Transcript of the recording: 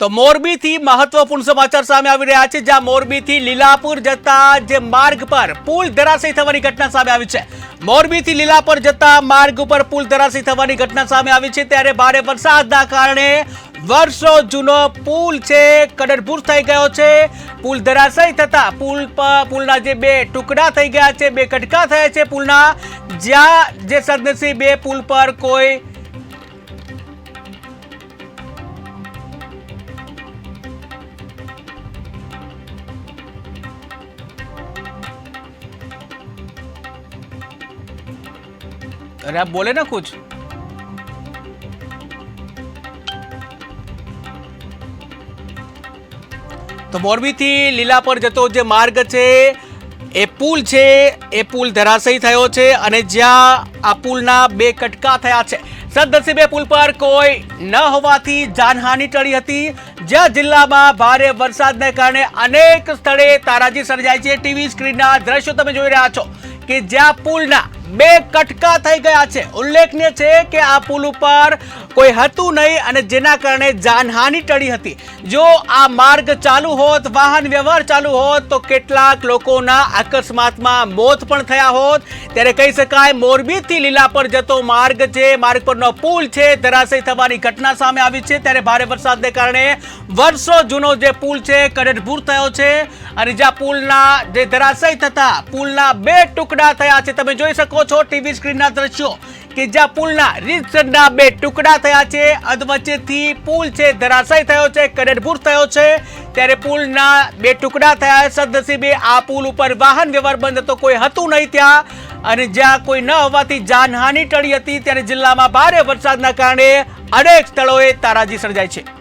તો મોરબીથી મહત્વપૂર્ણ સમાચાર સામે આવી રહ્યા છે, જ્યાં મોરબીથી લીલાપુર જતા જે માર્ગ પર પુલ ધરાશય થવાની ઘટના સામે આવી છે. મોરબીથી લીલાપુર જતા માર્ગ ઉપર પુલ ધરાશય થવાની ઘટના સામે આવી છે, ત્યારે ભારે વરસાદના કારણે વર્ષો જૂનો પુલ છે, કડરભૂર થઈ ગયો છે. પુલ ધરાશય થતા પુલ પર પુલના જે બે ટુકડા થઈ ગયા છે, બે કટકા થયા છે પુલના, જ્યાં જે સદનસીબે પુલ પર કોઈ अरे आप बोले ना कुछ તો મોરબીથી લીલા પર જતો જે માર્ગ છે એ પુલ છે એ પુલ ધરાશયી થયો છે અને જ્યાં આ પુલના બે કટકા થયા છે સદનસીબે પુલ પર કોઈ ન હોવાથી જાનહાનિ ટળી હતી જ્યાં જિલ્લામાં ભારે વરસાદને કારણે અનેક સ્થળે તારાજી સર્જાય છે ટીવી સ્ક્રીનના દ્રશ્યો તમે જોઈ રહ્યા છો કે જ્યાં પુલના બે કટકા થઈ ગયા છે. ઉલ્લેખનીય છે કે આ પુલ ઉપર કોઈ હતું નહીં અને જેના કારણે જાનહાનિ ટળી હતી. જો આ માર્ગ ચાલુ હોત, વાહન વ્યવહાર ચાલુ હોત, તો કેટલાક લોકોના અકસ્માતમાં મોત પણ થયા હોત. ત્યારે કહી શકાય મોરબીથી લીલા પર જતો માર્ગ છે, માર્ગ પરનો પુલ છે, ધરાશય થવાની ઘટના સામે આવી છે. ત્યારે ભારે વરસાદને કારણે વર્ષો જૂનો જે પુલ છે કડરભૂર થયો છે અને જ્યાં પુલના જે ધરાશય થતા પુલના બે ટુકડા થયા છે. તમે જોઈ શકો છો ટીવી સ્ક્રીનના દ્રશ્યો કે જ્યાં પુલના રીતસરના બે ટુકડા થયા છે. અધવચ્ચેથી પુલ છે, ધરાશાય થયો છે કડરભૂર થયો છે. ત્યારે પુલના બે ટુકડા થયા સદનસીબે આ પુલ ઉપર વાહન વ્યવહાર બંધ હતો કોઈ હતું નહીં ત્યાં. અને જ્યાં કોઈ ન હોવાથી જાનહાનિ ટળી હતી. ત્યારે જિલ્લામાં ભારે વરસાદના કારણે અનેક સ્થળોએ તારાજી સર્જાય છે.